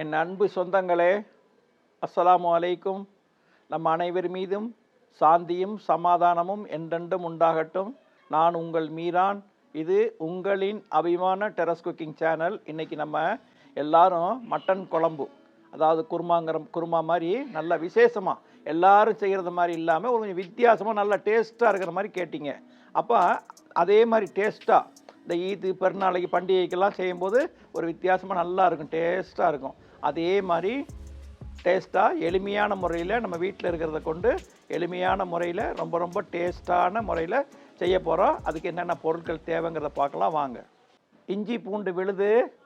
என் அன்பு சொந்தங்களே அஸ்ஸலாமு அலைக்கும். நம் அனைவர் மீதும் சாந்தியும் சமாதானமும் என்றென்றும் உண்டாகட்டும். நான் உங்கள் மீரான். இது உங்களின் அபிமான டெரஸ் குக்கிங் சேனல். இன்னைக்கு நம்ம எல்லாரும் மட்டன் குழம்பு அதாவது குருமாங்கிற குருமா மாதிரி நல்ல விசேஷமாக எல்லாரும் செய்கிறது மாதிரி இல்லாமல் ஒரு கொஞ்சம் வித்தியாசமாக நல்ல டேஸ்ட்டாக இருக்கிற மாதிரி கேட்டிங்க. அப்போ அதே மாதிரி டேஸ்ட்டாக இந்த ஈது பெருநாளைக்கு பண்டிகைக்கெல்லாம் செய்யும்போது ஒரு வித்தியாசமாக நல்லா இருக்கும் டேஸ்ட்டாக இருக்கும். அதே மாதிரி டேஸ்ட்டாக எளிமையான முறையில் நம்ம வீட்டில் இருக்கிறத கொண்டு எளிமையான முறையில் ரொம்ப ரொம்ப டேஸ்ட்டான முறையில் செய்ய போகிறோம் அதுக்கு என்னென்ன பொருட்கள் தேவைங்கிறத பார்க்கலாம். வாங்க. இஞ்சி பூண்டு விழுது.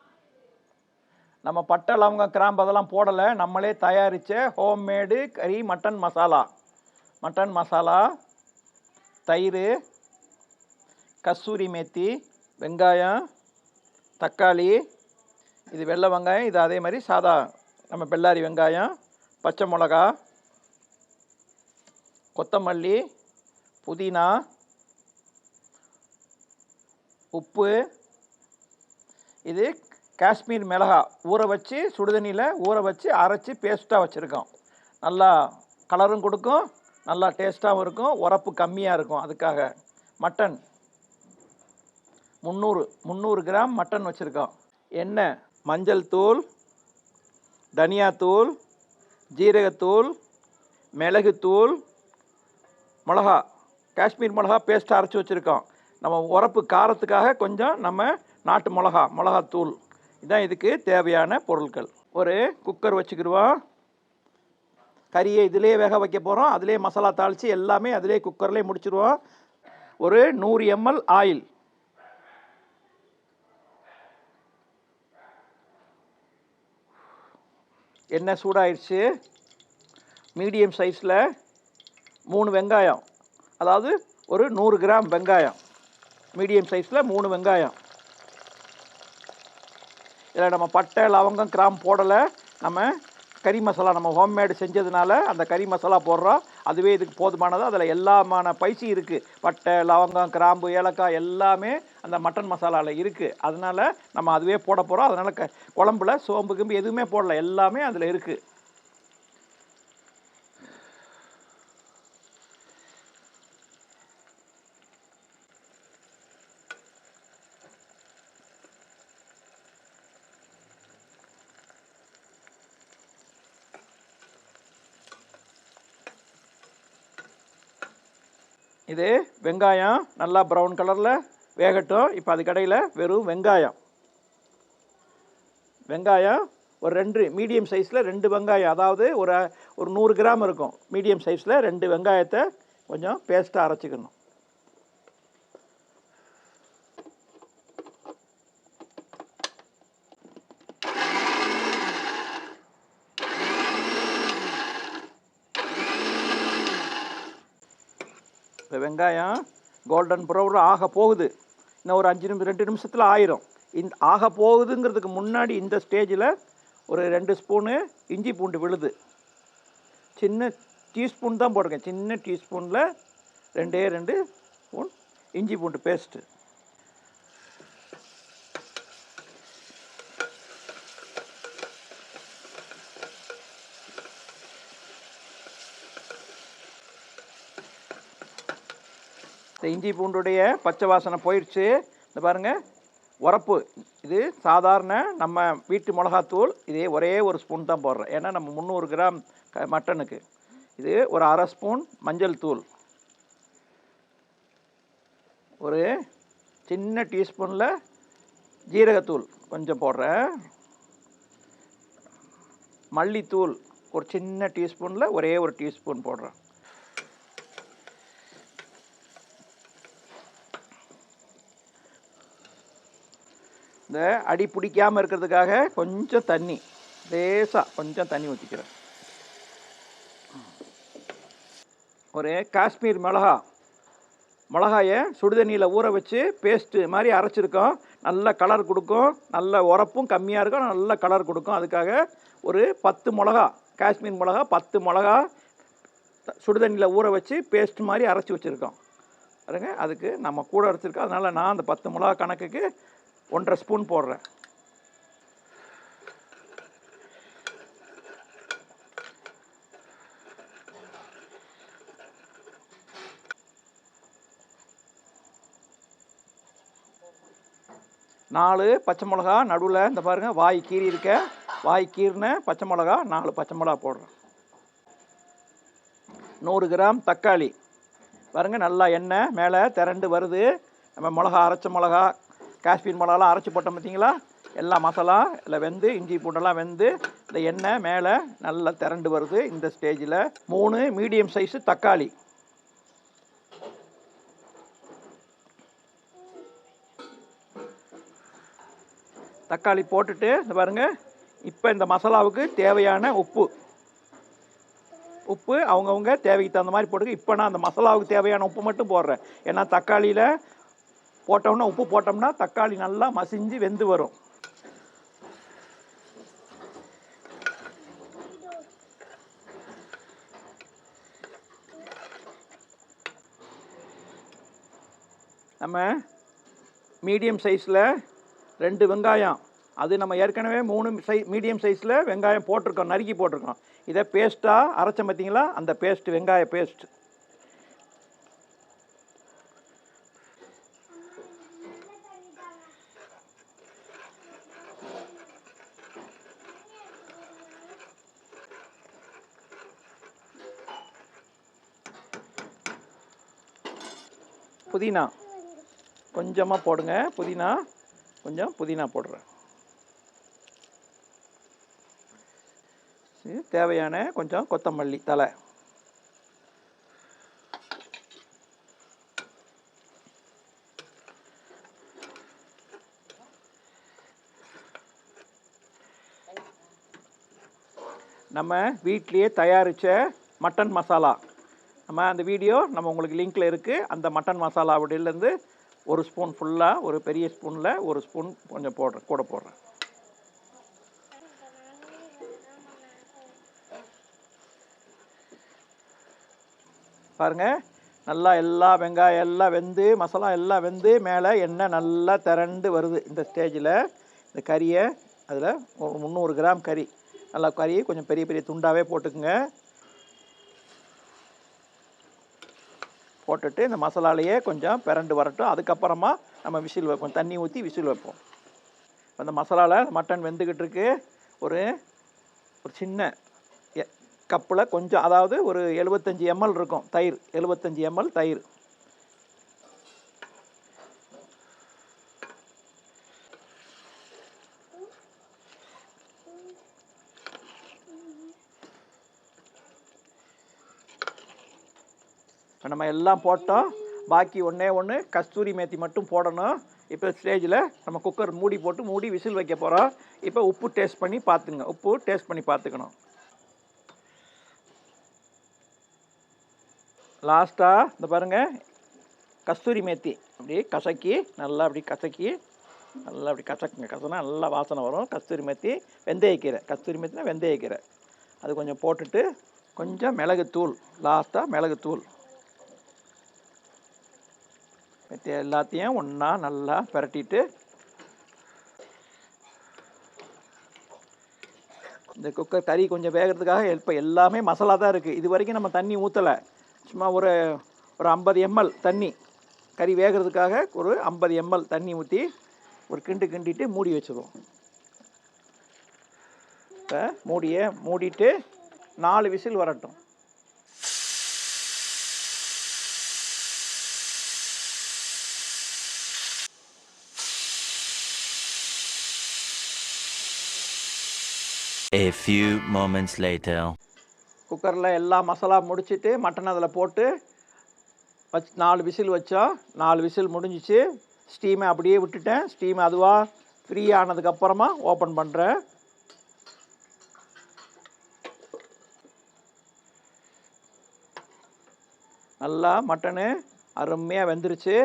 நம்ம பட்டை லவங்கம் கிராம்பு அதெல்லாம் போடலை. நம்மளே தயாரித்த ஹோம்மேடு கறி மட்டன் மசாலா மட்டன் மசாலா தயிர் கஸ்தூரி மேத்தி வெங்காயம் தக்காளி இது வெள்ளை வெங்காயம் இது அதே மாதிரி சாதா நம்ம பெல்லாரி வெங்காயம் பச்சை மிளகா கொத்தமல்லி புதினா உப்பு. இது காஷ்மீர் மிளகா. ஊற வச்சு சுடுதண்ணியில் ஊற வச்சு அரைச்சி பேஸ்ட்டாக வச்சுருக்கோம். நல்லா கலரும் கொடுக்கும் நல்லா டேஸ்ட்டாகவும் இருக்கும் உரப்பு கம்மியாக இருக்கும் அதுக்காக. மட்டன். முந்நூறு முந்நூறு கிராம் மட்டன் வச்சுருக்கோம். எண்ணெய். மஞ்சள் தூள் தனியாத்தூள் ஜீரகத்தூள் மிளகுத்தூள் மிளகா காஷ்மீர் மிளகா பேஸ்ட் அரைச்சி வச்சுருக்கோம். நம்ம உரப்பு காரத்துக்காக கொஞ்சம் நம்ம நாட்டு மிளகா மிளகாத்தூள் இதுதான் இதுக்கு தேவையான பொருட்கள். ஒரு குக்கர் வச்சுக்கிடுவோம். கறியை இதிலே வேக வைக்க போகிறோம் அதிலே மசாலா தாளித்து எல்லாமே அதிலே குக்கர்லேயே முடிச்சிருவோம். ஒரு நூறு எம்எல் ஆயில். எண்ணெய் சூடாயிடுச்சு மீடியம் சைஸில் மூணு வெங்காயம். அதாவது ஒரு நூறு கிராம் வெங்காயம். மீடியம் சைஸில் மூணு வெங்காயம். இதில் நம்ம பட்டை லவங்கம் கிராம் போடலை. நம்ம கறி மசாலா நம்ம ஹோம்மேடு செஞ்சதுனால அந்த கறி மசாலா போடுறோம். அதுவே இதுக்கு போதுமானது? அதில் எல்லாமான பைசி இருக்குது பட்டை லவங்கம் கிராம்பு ஏலக்காய் எல்லாமே அந்த மட்டன் மசாலாவில் இருக்குது அதனால் நம்ம அதுவே போட போகிறோம் அதனால் க குழம்புல சோம்பு கிம்பு எதுவுமே போடல. எல்லாமே அதில் இருக்குது இது வெங்காயம் நல்லா ப்ரௌன் கலரில் வேகட்டும். இப்போ அது கடையில் வெறும் வெங்காயம். வெங்காயம் ஒரு ரெண்டு மீடியம் சைஸில் ரெண்டு வெங்காயம். அதாவது ஒரு ஒரு நூறு கிராம் இருக்கும். மீடியம் சைஸில் ரெண்டு வெங்காயத்தை கொஞ்சம் பேஸ்ட்டாக அரைச்சிக்கணும். வெங்காயம் கோல்டன் ப்ரௌன் ஆக போகுது. இன்னும் ஒரு அஞ்சு நிமிஷம் ரெண்டு நிமிஷத்தில் ஆயிரும். இந்த ஆக போகுதுங்கிறதுக்கு முன்னாடி இந்த ஸ்டேஜில் ஒரு ரெண்டு ஸ்பூனு இஞ்சி பூண்டு விழுது. சின்ன டீஸ்பூன் தான் போட்டிருக்கேன். சின்ன டீஸ்பூனில் ரெண்டே ரெண்டு ஸ்பூன் இஞ்சி பூண்டு பேஸ்ட்டு இந்த இஞ்சி பூண்டுடைய பச்சை வாசனை போயிடுச்சு இந்த பாருங்கள் உரப்பு. இது சாதாரண நம்ம வீட்டு மிளகாத்தூள் இதே ஒரே ஒரு ஸ்பூன் தான் போடுறோம் ஏன்னா நம்ம முந்நூறு கிராம் க மட்டனுக்கு. இது ஒரு அரை ஸ்பூன் மஞ்சள் தூள். ஒரு சின்ன டீஸ்பூனில் ஜீரகத்தூள் கொஞ்சம் போடுறேன். மல்லித்தூள் ஒரு சின்ன டீஸ்பூனில் ஒரே ஒரு டீஸ்பூன் போடுறேன். இந்த அடி பிடிக்காமல் இருக்கிறதுக்காக கொஞ்சம் தண்ணி லேசாக கொஞ்சம் தண்ணி ஊற்றிக்கிறேன் ஒரு காஷ்மீர் மிளகா மிளகாயை சுடுதண்ணியில் ஊற வச்சு பேஸ்ட்டு மாதிரி அரைச்சிருக்கோம். நல்ல கலர் கொடுக்கும். நல்ல உரப்பும் கம்மியாக இருக்கும். நல்ல கலர் கொடுக்கும். அதுக்காக ஒரு பத்து மிளகா காஷ்மீர் மிளகா பத்து மிளகா சுடுதண்ணியில் ஊற வச்சு பேஸ்ட் மாதிரி அரைச்சி வச்சுருக்கோம். பாருங்க அதுக்கு நம்ம கூட அரைச்சிருக்கோம். அதனால் நான் அந்த பத்து மிளகா கணக்குக்கு ஒன்றரை ஸ்பூன் போடுறேன். நாலு பச்சை மிளகா நடுவில் இந்த பாருங்க வாய் கீறி இருக்க. வாய் கீறின பச்சை மிளகா நாலு பச்சை மிளகா போடுறேன். நூறு கிராம் தக்காளி. பாருங்க நல்லா எண்ணெய் மேலே திரண்டு வருது. நம்ம மிளகா அரைச்ச மிளகா காஷ்மீர் மிளகாலாம் அரைச்சி போட்டோம் பார்த்தீங்களா? எல்லா மசாலா எல்லாம் வெந்து இஞ்சி பூண்டெல்லாம் வெந்து இந்த எண்ணெய் மேலே நல்லா திரண்டு வருது இந்த ஸ்டேஜில். மூணு மீடியம் சைஸு தக்காளி. தக்காளி போட்டுட்டு இந்த பாருங்க இப்போ இந்த மசாலாவுக்கு தேவையான உப்பு. உப்பு அவங்கவுங்க தேவைக்கு தகுந்த மாதிரி போட்டுக்க. இப்போ நான் அந்த மசாலாவுக்கு தேவையான உப்பு மட்டும் போடுறேன். ஏன்னா தக்காளியில் போட்டோம்னா உப்பு போட்டோம்னா தக்காளி நல்லா மசிஞ்சு வெந்து வரும். நம்ம மீடியம் சைஸில் ரெண்டு வெங்காயம். அது நம்ம ஏற்கனவே மூணு சை மீடியம் சைஸில் வெங்காயம் போட்டிருக்கோம் நறுக்கி போட்டிருக்கோம். இதை பேஸ்ட்டாக அரைச்சம் பார்த்தீங்களா அந்த பேஸ்ட் வெங்காய பேஸ்ட் புதினா. கொஞ்சமாக போடுங்க. புதினா. கொஞ்சம் புதினா போடுறேன். இது தேவையான கொஞ்சம் கொத்தமல்லி தலை நம்ம வீட்லேயே தயாரித்த மட்டன் மசாலா. நம்ம அந்த வீடியோ நம்ம உங்களுக்கு லிங்க்கில் இருக்குது அந்த மட்டன் மசாலா அப்படிலேருந்து ஒரு ஸ்பூன் ஃபுல்லாக ஒரு பெரிய ஸ்பூனில் ஒரு ஸ்பூன் கொஞ்சம் போடுறேன் கூட போடுறேன். பாருங்கள் நல்லா எல்லா வெங்காயம் எல்லாம் வெந்து மசாலா எல்லாம் வெந்து மேலே எண்ணெய் நல்லா திரண்டு வருது இந்த ஸ்டேஜில் இந்த கறியை அதில் ஒரு முந்நூறு கிராம் கறி. நல்லா கறி கொஞ்சம் பெரிய பெரிய துண்டாகவே போட்டுக்குங்க. போட்டுட்டு இந்த மசாலாலையே கொஞ்சம் பிரண்டு வரட்டும். அதுக்கப்புறமா நம்ம விசில் வைப்போம். தண்ணி ஊற்றி விசில் வைப்போம். அந்த மசாலாவில் மட்டன் வெந்துக்கிட்டு இருக்கு. ஒரு ஒரு சின்ன கப்பில் கொஞ்சம் அதாவது ஒரு எழுபத்தஞ்சி எம்எல் இருக்கும் தயிர். எழுபத்தஞ்சி எம்எல் தயிர். இப்போ நம்ம எல்லாம் போட்டோம். பாக்கி ஒன்றே ஒன்று கஸ்தூரி மேத்தி மட்டும் போடணும். இப்போ ஸ்டேஜில் நம்ம குக்கர் மூடி போட்டு மூடி விசில் வைக்க போகிறோம் இப்போ உப்பு டேஸ்ட் பண்ணி பார்த்துங்க. உப்பு டேஸ்ட் பண்ணி பார்த்துக்கணும். லாஸ்ட்டாக இந்த பாருங்கள் கஸ்தூரி மேத்தி. அப்படி கசக்கி நல்லா அப்படி கசக்கி நல்லா அப்படி கசக்குங்க. கசனா நல்லா வாசனை வரும். கஸ்தூரி மேத்தி வெந்தயக்கீரை கஸ்தூரி மேத்தினா வெந்தயக்கீரை அது கொஞ்சம் போட்டுட்டு கொஞ்சம் மிளகுத்தூள். லாஸ்ட்டாக மிளகுத்தூள். மற்ற எல்லாத்தையும் ஒன்றா நல்லா பிரட்டிட்டு இந்த குக்கர் கறி கொஞ்சம் வேகிறதுக்காக இப்போ எல்லாமே மசாலா தான் இருக்குது இது வரைக்கும் நம்ம தண்ணி ஊற்றலை சும்மா ஒரு ஒரு ஐம்பது எம்எல் தண்ணி. கறி வேகிறதுக்காக ஒரு ஐம்பது எம்எல் தண்ணி ஊற்றி ஒரு கிண்டு கிண்டிட்டு மூடி வச்சிடுவோம் இப்போ மூடியை மூடிட்டு நாலு விசில் வரட்டும். A few moments later. குக்கரில் எல்லா மசாலா முடிச்சுட்டு மட்டன் அதில் போட்டு வச்சு நாலு விசில் வச்சோம். நாலு விசில் முடிஞ்சிச்சு. ஸ்டீமை அப்படியே விட்டுட்டேன். ஸ்டீம் அதுவாக ஃப்ரீ ஆனதுக்கப்புறமா ஓப்பன் பண்ணுறேன் நல்லா மட்டனு அருமையாக வெந்துருச்சு.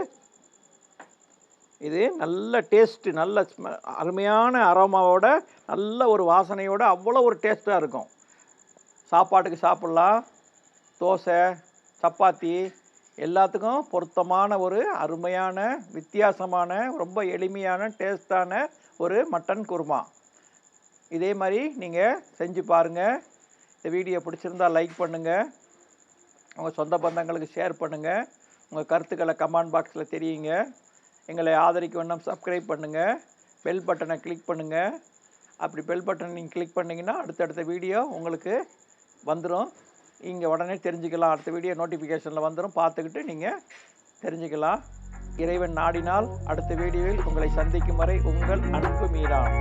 இது நல்ல டேஸ்ட்டு நல்ல அருமையான அரோமாவோட நல்ல ஒரு வாசனையோட அவ்வளோ ஒரு டேஸ்ட்டாக இருக்கும். சாப்பாட்டுக்கு சாப்பிட்லாம். தோசை சப்பாத்தி எல்லாத்துக்கும் பொருத்தமான ஒரு அருமையான வித்தியாசமான ரொம்ப எளிமையான டேஸ்டான ஒரு மட்டன் குருமா. இதே மாதிரி நீங்கள் செஞ்சு பாருங்கள் இந்த வீடியோ பிடிச்சிருந்தா லைக் பண்ணுங்கள் உங்கள் சொந்த பந்தங்களுக்கு ஷேர் பண்ணுங்கள் உங்கள் கருத்துக்களை கமெண்ட் பாக்ஸில் தெரியுங்க எங்களை ஆதரிக்க வேண்டாம் சப்ஸ்கிரைப் பண்ணுங்கள் பெல் பட்டனை கிளிக் பண்ணுங்கள் அப்படி பெல் பட்டன் நீங்கள் கிளிக் பண்ணிங்கன்னா அடுத்தடுத்த வீடியோ உங்களுக்கு வந்துடும் இங்கே உடனே தெரிஞ்சுக்கலாம். அடுத்த வீடியோ நோட்டிஃபிகேஷனில் வந்துடும் பார்த்துக்கிட்டு நீங்கள் தெரிஞ்சுக்கலாம். இறைவன் நாடினால் அடுத்த வீடியோவில் உங்களை சந்திக்கும் வரை உங்கள் அன்பு மீரான்